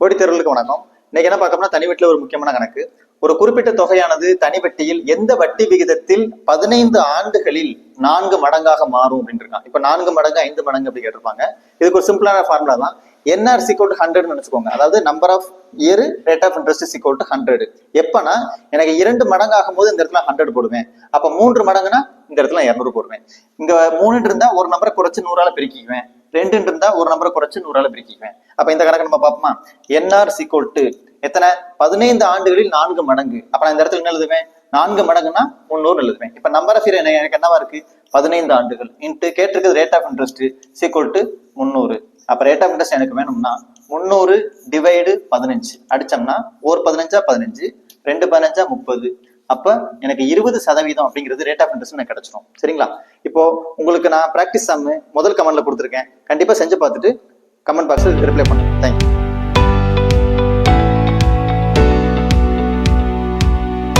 போட்டி வணக்கம். இன்னைக்கு என்ன பார்க்கணும்னா தனி வட்டில ஒரு முக்கியமான கணக்கு. ஒரு குறிப்பிட்ட தொகையானது தனி வட்டியில் எந்த வட்டி விகிதத்தில் பதினைந்து ஆண்டுகளில் நான்கு மடங்காக மாறும் அப்படின்னு இருக்காங்க இப்ப நான்கு மடங்கு ஐந்து மடங்கு அப்படி கேட்டிருப்பாங்க. இதுக்கு ஒரு சிம்பிளான ஃபார்முலா தான். என்ஆர் சிக்கோல் ஹண்ட்ரட் நினைச்சுக்கோங்க. அதாவது number of year rate of interest சிக்கோட் hundred எப்பனா எனக்கு இரண்டு மடங்கு ஆகும்போது இந்த இடத்துல ஹண்ட்ரட் போடுவேன். அப்ப மூன்று மடங்குனா இந்த இடத்துல இரநூறு போடுவேன். இங்க மூணு இருந்தா ஒரு நம்பரை குறைச்சு நூறால பெருக்கிக்குவேன். ரெண்டு இருந்தா ஒரு நம்பரை குறைச்சு நூறால பிரிக்குவேன் அப்ப இந்த கணக்கு நம்ம பார்ப்போமா? என்ஆர் சிக்கோல் டு எத்தனை? பதினைந்து ஆண்டுகளில் நான்கு மடங்கு. அப்ப நான் இந்த இடத்துல என்ன எழுதுவேன்? நான்கு மடங்குனா முந்நூறு எழுதுவேன். இப்ப நம்பர் ஆஃப் என்ன? எனக்கு என்னவா இருக்கு? பதினைந்து ஆண்டுகள். இன்ட்டு கேட்டிருக்கிறது rate of interest equal to முந்நூறு. அப்ப ரேட் ஆஃப் இன்ட்ரெஸ்ட் எனக்கு வேணும்னா முந்நூறு டிவைடு பதினஞ்சு. அடிச்சோம்னா ஒரு பதினஞ்சா பதினஞ்சு ரெண்டு பதினஞ்சா முப்பது. அப்ப எனக்கு இருபது சதவீதம் அப்படிங்கிறது ரேட் ஆஃப் இன்ட்ரெஸ்ட் எனக்கு கிடைச்சிடும் சரிங்களா? இப்போ உங்களுக்கு நான் பிராக்டிஸ் சம்மு முதல் கமெண்ட்ல கொடுத்துருக்கேன். கண்டிப்பா செஞ்சு பார்த்துட்டு கமெண்ட் பாக்ஸில் ரிப்ளை பண்ணுங்க. தேங்க்யூ